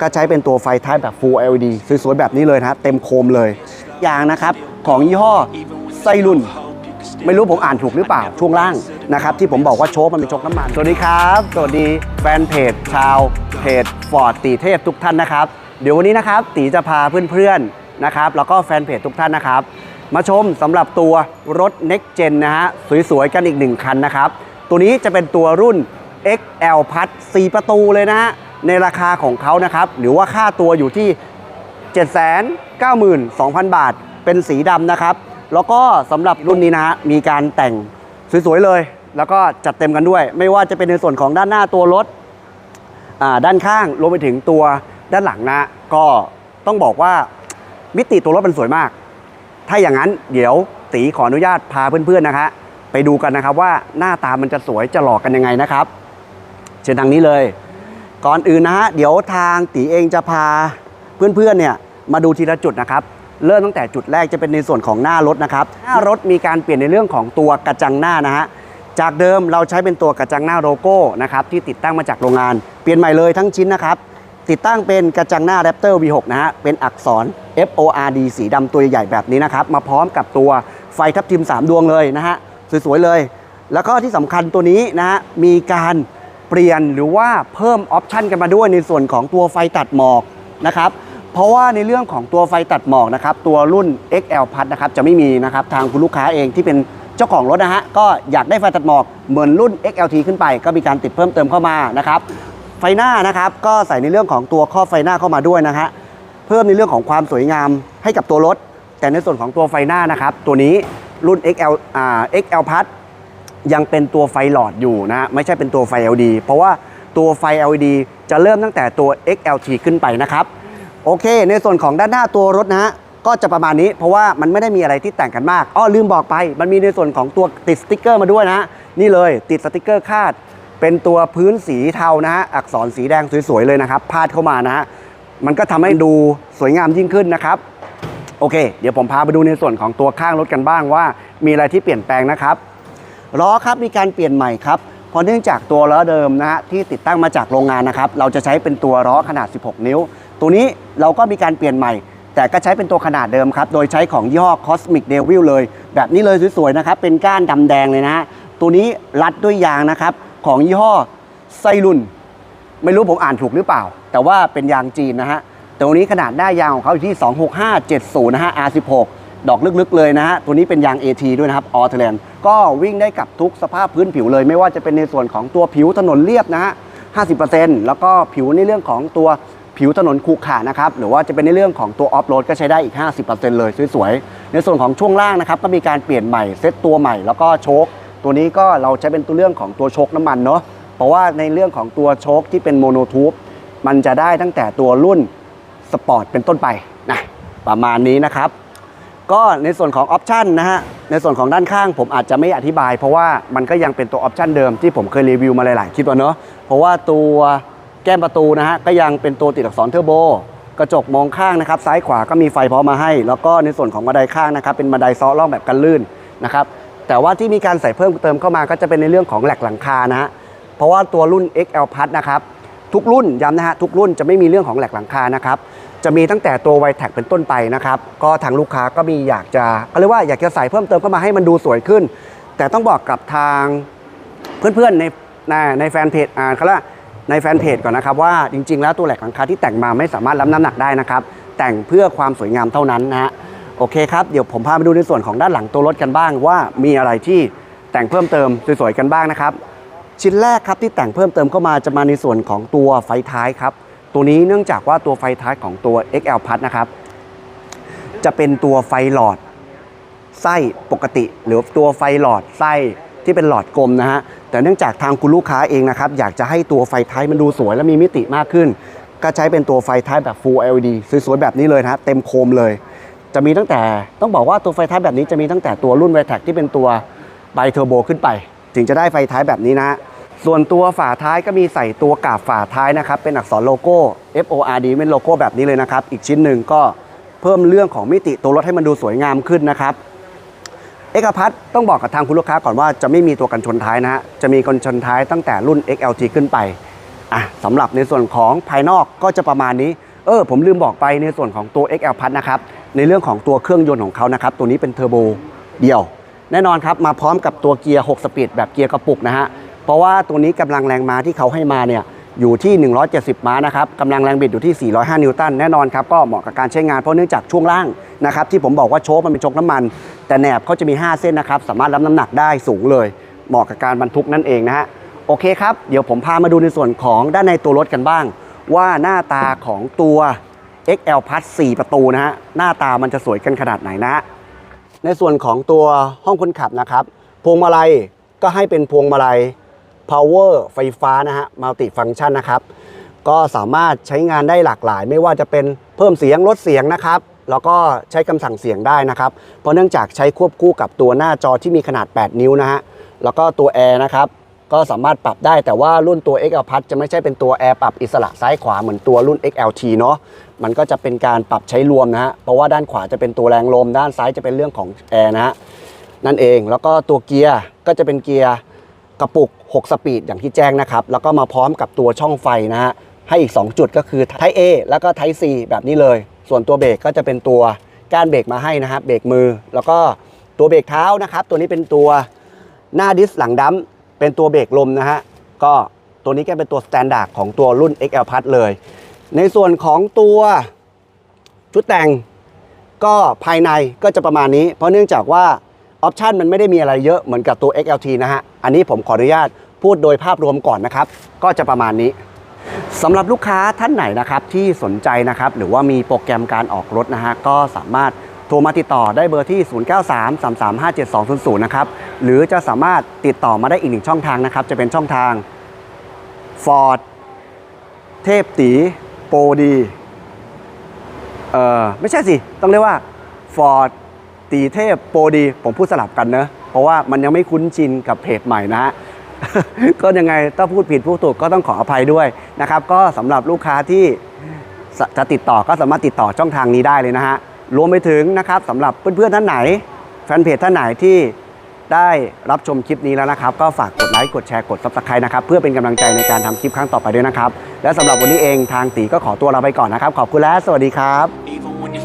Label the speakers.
Speaker 1: ก็ใช้เป็นตัวไฟท้ายแบบ Full LED สวยๆแบบนี้เลยนะเต็มโคมเลยยางนะครับของยี่ห้อไซรุนไม่รู้ผมอ่านถูกหรือเปล่าช่วงล่างนะครับที่ผมบอกว่าโชคมันเป็นโชคน้ำมัน สวัสดีครับ สวัสดีแฟนเพจชาวเพจฟอร์ดตีเทพทุกท่านนะครับ เดี๋ยววันนี้นะครับตีจะพาเพื่อนๆนะครับแล้วก็แฟนเพจทุกท่านนะครับ มาชมสำหรับตัวรถ Next Gen นะฮะสวยๆกันอีกหนึ่งคันนะครับ ตัวนี้จะเป็นตัวรุ่น XL พัด4ประตูเลยนะฮะ ในราคาของเขานะครับ หรือว่าค่าตัวอยู่ที่ 792,000 บาท เป็นสีดำนะครับ แล้วก็สำหรับรุ่นนี้นะฮะมีการแต่งสวยๆเลย แล้วก็จัดเต็มกันด้วย ไม่ว่าจะเป็นในส่วนของด้านหน้าตัวรถด้านข้างรวมไปถึงตัวด้านหลังนะ ก็ต้องบอกว่ามิติตัวรถมันสวยมาก ถ้าอย่างนั้นเดี๋ยวตีขออนุญาตพาเพื่อนๆนะคะ ไปดูกันนะครับว่าหน้าตามันจะสวยจะหลอกกันยังไงนะครับ เชิญทางนี้เลย ก่อนอื่นนะฮะเดี๋ยวทางตีเองจะพาเพื่อนๆเนี่ยมาดูทีละจุดนะครับเริ่มตั้งแต่จุดแรกจะเป็นในส่วนของหน้ารถนะครับหน้ารถมีการเปลี่ยนในเรื่องของตัวกระจังหน้านะฮะจากเดิมเราใช้เป็นตัวกระจังหน้าโลโก้นะครับที่ติดตั้งมาจากโรงงาน เปลี่ยนใหม่เลยทั้งชิ้นนะครับติดตั้งเป็นกระจังหน้า Raptor V6 นะฮะเป็นอักษร FORD สีดำตัวใหญ่แบบนี้นะครับมาพร้อมกับตัวไฟทับทิม 3 ดวงเลยนะฮะสวยๆเลย แล้วก็ที่สำคัญตัวนี้นะฮะมีการ เปลี่ยนหรือว่าเพิ่มออปชันกันมาด้วยในส่วนของตัวไฟตัดหมอกนะครับเพราะว่าในเรื่องของตัวไฟตัดหมอกนะครับตัวรุ่น XL พัดนะครับจะไม่มีนะครับทางคุณลูกค้าเองที่เป็นเจ้าของรถนะฮะก็อยากได้ไฟตัดหมอกเหมือนรุ่น XLT ขึ้นไป ก็มีการติดเพิ่มเติมเข้ามานะครับไฟหน้านะครับก็ใส่ในเรื่องของตัวข้อบไฟหน้าเข้ามาด้วยนะฮะเพิ่มในเรื่องของความสวยงามให้กับตัวรถ แต่ในส่วนของตัวไฟหน้านะครับตัวนี้รุ่น XL อ่า XL พัด ยังเป็นตัวไฟหลอดอยู่นะไม่ใช่เป็นตัวไฟ LED เพราะว่าตัวไฟ LED จะเริ่มตั้งแต่ตัว XLT ขึ้นไปนะครับ โอเค ในส่วนของด้านหน้าตัวรถนะฮะก็จะประมาณนี้ เพราะว่ามันไม่ได้มีอะไรที่แต่งกันมากอ้อลืมบอกไป มันมีในส่วนของตัวติดสติกเกอร์มาด้วยนะฮะนี่เลยติดสติกเกอร์คาด เป็นตัวพื้นสีเทานะฮะอักษรสีแดงสวยๆเลยนะครับพาดเข้ามานะฮะมันก็ทำให้ดูสวยงามยิ่งขึ้นนะครับโอเค เดี๋ยวผมพาไปดูในส่วนของตัวข้างรถกันบ้างว่า มีอะไรที่เปลี่ยนแปลงนะครับ ล้อครับมีการเปลี่ยนใหม่ครับเพราะเนื่องจากตัวล้อเดิมนะฮะที่ติดตั้งมาจากโรงงานนะครับเราจะใช้เป็นตัวล้อขนาด 16 นิ้ว ตัวนี้เราก็มีการเปลี่ยนใหม่ แต่ก็ใช้เป็นตัวขนาดเดิมครับโดยใช้ของยี่ห้อ Cosmic Devil เลย แบบนี้เลยสวยๆนะครับเป็นก้านดำแดงเลยนะตัวนี้รัดด้วยยางนะครับของยี่ห้อไซรุนไม่รู้ผมอ่านถูกหรือเปล่า แต่ว่าเป็นยางจีนนะฮะแต่ตัวนี้ขนาดหน้ายางของเขาอยู่ที่ 26570นะฮะ R16 ดอกลึกๆเลยนะฮะ ตัวนี้เป็นยาง AT ด้วยนะครับออเทเลนก็วิ่งได้กับทุกสภาพพื้นผิวเลย ไม่ว่าจะเป็นในส่วนของตัวผิวถนนเรียบนะฮะ 50%แล้วก็ผิวในเรื่องของตัวผิวถนนคูขระนะครับ หรือว่าจะเป็นในเรื่องของตัวออฟโรดก็ใช้ได้อีก 50%เลยสวยๆ ในส่วนของช่วงล่างนะครับก็มีการเปลี่ยนใหม่เซตตัวใหม่แล้วก็โชคตัวนี้ก็เราใช้เป็นตัวเรื่องของตัวโชคน้ำมันเนาะเพราะว่าในเรื่องของตัวโชคที่เป็นโมโนทูบมันจะได้ตั้งแต่ตัวรุ่นสปอร์ตเป็นต้นไปนะประมาณนี้นะครับ ก็ในส่วนของออปชันนะฮะในส่วนของด้านข้างผมอาจจะไม่อธิบาย เพราะว่ามันก็ยังเป็นตัวออปชันเดิมที่ผมเคยรีวิวมาหลายๆคลิปแล้วเนาะเพราะว่าตัวแก้มประตูนะฮะก็ยังเป็นตัวติดอักษรเทอร์โบกระจกมองข้างนะครับซ้ายขวาก็มีไฟพร้อมมาให้ แล้วก็ในส่วนของบันไดข้างนะครับเป็นบันไดซ้อล่องแบบกันลื่นนะครับแต่ว่าที่มีการใส่เพิ่มเติมเข้ามาก็จะเป็นในเรื่องของแหลกหลังคานะฮะเพราะว่าตัวรุ่น XL Plus นะครับทุกรุ่นย้ำนะฮะทุกรุ่นจะไม่มีเรื่องของแหลกหลังคานะครับ จะมีตั้งแต่ตัว y t e c เป็นต้นไปนะครับ ก็ทางลูกค้าก็มีอยากจะก็เรียกว่าอยากจะใส่เพิ่มเติมเข้ามาให้มันดูสวยขึ้น แต่ต้องบอกกับทางเพื่อนๆในในแฟนเพจอ่าเขาเรียกในแฟนเพจก่อนนะครับว่าจริงๆ แล้วตัวแหลกหลังคาที่แต่งมาไม่สามารถรับน้ำหนักได้นะครับ แต่งเพื่อความสวยงามเท่านั้นนะฮะโอเคครับเดี๋ยวผมพาไปดูในส่วนของด้านหลังตัวรถกันบ้างว่ามีอะไรที่แต่งเพิ่มเติมสวยๆกันบ้างนะครับ ชิ้นแรกครับที่แต่งเพิ่มเติมเข้ามาจะมาในส่วนของตัวไฟท้ายครับ ตัวนี้เนื่องจากว่าตัวไฟท้ายของตัว XL Plus นะครับ จะเป็นตัวไฟหลอดไส้ปกติ หรือตัวไฟหลอดไส้ที่เป็นหลอดกลมนะฮะ แต่เนื่องจากทางคุณลูกค้าเองนะครับ อยากจะให้ตัวไฟท้ายมันดูสวยและมีมิติมากขึ้น ก็ใช้เป็นตัวไฟท้ายแบบ Full LED สวยๆแบบนี้เลยนะเต็มโคมเลย จะมีตั้งแต่ต้องบอกว่าตัวไฟท้ายแบบนี้จะมีตั้งแต่ตัวรุ่น v i t e c ที่เป็นตัวไบเทอร์โบขึ้นไป ถึงจะได้ไฟท้ายแบบนี้นะฮะ ส่วนตัวฝาท้ายก็มีใส่ตัวกาบฝาท้ายนะครับ เป็นอักษรโลโก้ FORD เป็นโลโก้แบบนี้เลยนะครับ อีกชิ้นหนึ่งก็เพิ่มเรื่องของมิติตัวรถให้มันดูสวยงามขึ้นนะครับ เอกพัทต้องบอกกับทางคุณลูกค้าก่อนว่าจะไม่มีตัวกันชนท้ายนะฮะ จะมีกันชนท้ายตั้งแต่รุ่น XLT ขึ้นไป อะสำหรับในส่วนของภายนอกก็จะประมาณนี้ เออ ผมลืมบอกไปในส่วนของตัว XL พัทนะครับ ในเรื่องของตัวเครื่องยนต์ของเขานะครับ ตัวนี้เป็นเทอร์โบเดียว แน่นอนครับ มาพร้อมกับตัวเกียร์ 6 สปีดแบบเกียร์กระปุกนะฮะ ราะว่าตัวนี้กำลังแรงม้าที่เขาให้มาเนี่ยอยู่ที่ 170 ม้านะครับกำลังแรงบิดอยู่ที่ 405 นิวตัน แน่นอนครับ ก็เหมาะกับการใช้งานเพราะเนื่องจากช่วงล่างนะครับ ที่ผมบอกว่าโชคมันเป็นโชคน้ำมัน แต่แหนบเขาจะมี 5 เส้นนะครับ สามารถรับน้ำหนักได้สูงเลย เหมาะกับการบรรทุกนั่นเองนะฮะ โอเคครับ เดี๋ยวผมพามาดูในส่วนของด้านในตัวรถกันบ้าง ว่าหน้าตาของตัว XL Plus 4 ประตูนะฮะ หน้าตามันจะสวยกันขนาดไหนนะฮะ ในส่วนของตัวห้องคนขับนะครับ พวงมาลัยก็ให้เป็นพวงมาลัย power ไฟฟ้านะฮะ multi function นะครับ ก็สามารถใช้งานได้หลากหลาย ไม่ว่าจะเป็นเพิ่มเสียงลดเสียงนะครับแล้วก็ใช้คำสั่งเสียงได้นะครับ เพราะเนื่องจากใช้ควบคู่กับตัวหน้าจอที่มีขนาด 8 นิ้วนะฮะแล้วก็ตัวแอร์นะครับก็สามารถปรับได้แต่ว่ารุ่นตัว XL Plus จะไม่ใช่เป็นตัวแอร์ปรับอิสระซ้ายขวาเหมือนตัวรุ่น XLT เนาะมันก็จะเป็นการปรับใช้รวมนะฮะเพราะว่าด้านขวาจะเป็นตัวแรงลม ด้านซ้ายจะเป็นเรื่องของแอร์นะฮะนั่นเองแล้วก็ตัวเกียร์ก็จะเป็นเกียร์ กระปุก 6 สปีดอย่างที่แจ้งนะครับ แล้วก็มาพร้อมกับตัวช่องไฟนะฮะ ให้อีก 2 จุดก็คือ Type A แล้วก็ Type C แบบนี้เลย ส่วนตัวเบรกก็จะเป็นตัวก้านเบรกมาให้นะครับ เบรกมือ แล้วก็ตัวเบรกเท้านะครับ ตัวนี้เป็นตัวหน้าดิสหลังดัมเป็นตัวเบรกลมนะฮะ ก็ตัวนี้ก็เป็นตัวสแตนดาร์ดของตัวรุ่น XL Plus เลย ในส่วนของตัวชุดแต่งก็ภายในก็จะประมาณนี้ เพราะเนื่องจากว่า ออปชันมันไม่ได้มีอะไรเยอะเหมือนกับตัว XLT นะฮะ อันนี้ผมขออนุญาตพูดโดยภาพรวมก่อนนะครับ ก็จะประมาณนี้สำหรับลูกค้าท่านไหนนะครับที่สนใจนะครับหรือว่ามีโปรแกรมการออกรถนะฮะก็สามารถโทรมาติดต่อได้เบอร์ที่ 0933357200 นะครับ หรือจะสามารถติดต่อมาได้อีกหนึ่งช่องทางนะครับ จะเป็นช่องทาง Ford เทพตีโปรดี เออไม่ใช่สิ ต้องเรียกว่า Ford ตีเทพโปรดี ผมพูดสลับกันเนอะเพราะว่ามันยังไม่คุ้นชินกับเพจใหม่นะฮะก็ยังไงถ้าพูดผิดพูดถูกก็ต้องขออภัยด้วยนะครับก็สำหรับลูกค้าที่จะติดต่อก็สามารถติดต่อช่องทางนี้ได้เลยนะฮะรวมไปถึงนะครับสำหรับเพื่อนๆท่านไหน แฟนเพจท่านไหนที่ได้รับชมคลิปนี้แล้วนะครับ ก็ฝากกดไลค์กดแชร์กด subscribe นะครับเพื่อเป็นกำลังใจในการทำคลิปครั้งต่อไปด้วยนะครับ และสำหรับวันนี้เองทางตีก็ขอตัวลาไปก่อนนะครับ ขอบคุณและสวัสดีครับ